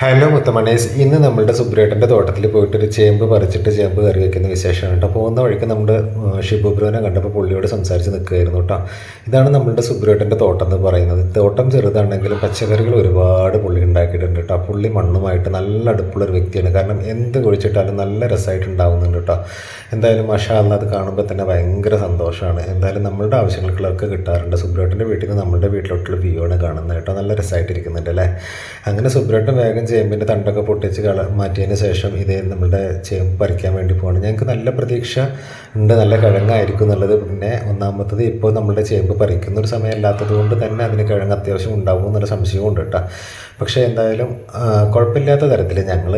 Hello മുത്തമണേസ്. ഇന്ന് നമ്മളുടെ സുബ്രേട്ടന്റെ തോട്ടത്തിൽ പോയിട്ടൊരു ചേമ്പ് പറിച്ചിട്ട് ചേമ്പ് കറി വെക്കുന്ന വിശേഷമാണ് കേട്ടോ. പോകുന്ന വഴിക്ക് നമ്മുടെ ഷിബുബ്രുവിനെ കണ്ടപ്പോൾ പുള്ളിയോട് സംസാരിച്ച് നിൽക്കുകയായിരുന്നു കേട്ടോ. ഇതാണ് നമ്മളുടെ സുബ്രേട്ടന്റെ തോട്ടം എന്ന് പറയുന്നത്. തോട്ടം ചെറുതാണെങ്കിലും പച്ചക്കറികൾ ഒരുപാട് പുള്ളി ഉണ്ടാക്കിയിട്ടുണ്ട് കേട്ടോ. പുള്ളി മണ്ണുമായിട്ട് നല്ല അടുപ്പുള്ള ഒരു വ്യക്തിയാണ്. കാരണം എന്ത് കുഴിച്ചിട്ടാലും നല്ല രസമായിട്ട് ഉണ്ടാകുന്നുണ്ട് കേട്ടോ. എന്തായാലും മഷാലിന് അത് കാണുമ്പോൾ തന്നെ ഭയങ്കര സന്തോഷമാണ്. എന്തായാലും നമ്മളുടെ ആവശ്യങ്ങൾക്കുള്ളവർക്ക് കിട്ടാറുണ്ട്. സുബ്രേട്ടന്റെ വീട്ടിൽ നിന്ന് നമ്മുടെ വീട്ടിലോട്ടുള്ള വ്യൂ ആണ് കാണുന്നത് കേട്ടോ. നല്ല രസമായിട്ടിരിക്കുന്നുണ്ട് അല്ലേ? അങ്ങനെ സുബ്രേട്ടൻ വേഗം ചേമ്പിന്റെ തണ്ടൊക്കെ പൊട്ടിച്ച് കള മാറ്റിയതിന് ശേഷം ഇതേ നമ്മുടെ ചേമ്പ് പറിക്കാൻ വേണ്ടി പോകണം ഞങ്ങൾക്ക് നല്ല പ്രതീക്ഷ ഉണ്ട് നല്ല കിഴങ്ങായിരിക്കും എന്നുള്ളത്. പിന്നെ ഒന്നാമത്തത് ഇപ്പോൾ നമ്മുടെ ചേമ്പ് പറിക്കുന്ന ഒരു സമയം അല്ലാത്തത് കൊണ്ട് തന്നെ അതിന് കിഴങ്ങ് അത്യാവശ്യം ഉണ്ടാവും എന്നൊരു സംശയവും ഉണ്ട് കേട്ടോ പക്ഷേ എന്തായാലും കുഴപ്പമില്ലാത്ത തരത്തിൽ ഞങ്ങൾ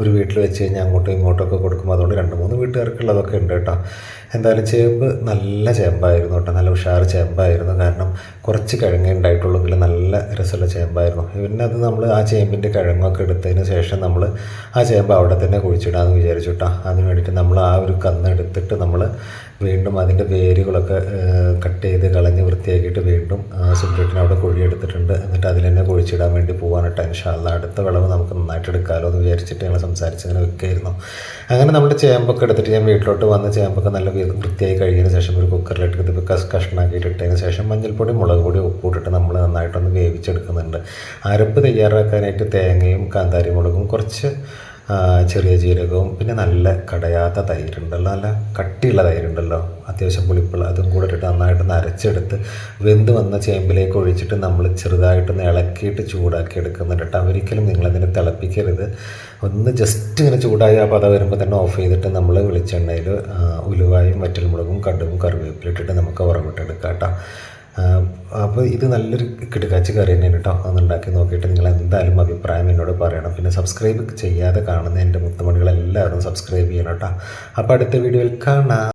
ഒരു വീട്ടിൽ വെച്ച് കഴിഞ്ഞാൽ അങ്ങോട്ടും ഇങ്ങോട്ടൊക്കെ കൊടുക്കും അതുകൊണ്ട് രണ്ട് മൂന്ന് വീട്ടുകാർക്കുള്ളതൊക്കെ ഉണ്ട് കേട്ടോ എന്തായാലും ചേമ്പ് നല്ല ചേമ്പായിരുന്നു കേട്ടോ നല്ല ഉഷാർ ചേമ്പായിരുന്നു കാരണം കുറച്ച് കിഴങ്ങേ ഉണ്ടായിട്ടുള്ളെങ്കിൽ നല്ല രസമുള്ള ചേമ്പായിരുന്നു പിന്നെ അത് നമ്മൾ ആ ചേമ്പിന്റെ കിഴങ്ങൊക്കെ എടുത്തതിന് ശേഷം നമ്മൾ ആ ചേമ്പ് അവിടെ തന്നെ കുഴിച്ചിടാമെന്ന് വിചാരിച്ചു കേട്ടോ അതിന് വേണ്ടിയിട്ട് നമ്മൾ ആ ഒരു കന്ന് എടുത്തിട്ട് നമ്മൾ വീണ്ടും അതിന്റെ വേരുകളൊക്കെ കട്ട് ചെയ്ത് കളഞ്ഞ് വൃത്തിയാക്കിയിട്ട് വീണ്ടും സുബ്രേട്ടിന് അവിടെ കുഴിയെടുത്തിട്ടുണ്ട്. എന്നിട്ട് അതിൽ തന്നെ കുഴിച്ചിടാൻ വേണ്ടി പോകാൻ അല്ല. അടുത്ത വിളവ് നമുക്ക് നന്നായിട്ട് എടുക്കാമല്ലോ എന്ന് വിചാരിച്ചിട്ട് ഞങ്ങൾ സംസാരിച്ച് ഇങ്ങനെ വെക്കുകയായിരുന്നു അങ്ങനെ നമ്മുടെ ചേമ്പൊക്കെ എടുത്തിട്ട് ഞാൻ വീട്ടിലോട്ട് വന്ന് ചേമ്പൊക്കെ നല്ല വൃത്തിയായി കഴിഞ്ഞതിന് ശേഷം ഒരു കുക്കറിലിട്ട് ഇത് കസ് കഷ്ണാക്കിയിട്ട് ഇട്ടതിന് ശേഷം മഞ്ഞൾപ്പൊടി മുളക് പൊടി ഉപ്പിട്ടിട്ട് നമ്മൾ നന്നായിട്ടൊന്ന് വേവിച്ചെടുക്കുന്നുണ്ട്. അരപ്പ് തയ്യാറാക്കാനായിട്ട് തേങ്ങയും കാന്താരി മുളകും കുറച്ച് ചെറിയ ജീരകവും പിന്നെ നല്ല കടയാത്ത തൈരുണ്ടല്ലോ നല്ല കട്ടിയുള്ള തൈരുണ്ടല്ലോ അത്യാവശ്യം പുളിപ്പുള്ള അതും കൂടെ ഇട്ടിട്ട് നന്നായിട്ട് നരച്ചെടുത്ത് വെന്ത് വന്ന ചേമ്പിലേക്ക് ഒഴിച്ചിട്ട് നമ്മൾ ചെറുതായിട്ടൊന്ന് ഇളക്കിയിട്ട് ചൂടാക്കി എടുക്കുന്നുണ്ട് കേട്ടോ. ഒരിക്കലും നിങ്ങളതിനെ തിളപ്പിക്കരുത്. ഒന്ന് ജസ്റ്റ് ഇങ്ങനെ ചൂടായി ആ പത വരുമ്പോൾ തന്നെ ഓഫ് ചെയ്തിട്ട് നമ്മൾ വെളിച്ചെണ്ണയിൽ ഉലുവായും വറ്റൽമുളകും കടുകും കറിവേപ്പിലിട്ടിട്ട് നമുക്ക് ഉറവിട്ടെടുക്കാം കേട്ടോ. അപ്പോൾ ഇത് നല്ലൊരു കിടക്കാച്ചി കറി തന്നെയാണ് കേട്ടോ. ഒന്ന് ഉണ്ടാക്കി നോക്കിയിട്ട് നിങ്ങൾ എന്തായാലും അഭിപ്രായം എന്നോട് പറയണം. പിന്നെ സബ്സ്ക്രൈബ് ചെയ്യാതെ കാണുന്ന എന്റെ മുത്തുമണികളെല്ലാവരും സബ്സ്ക്രൈബ് ചെയ്യണം കേട്ടോ. അപ്പോൾ അടുത്ത വീഡിയോയിൽ കാണാം.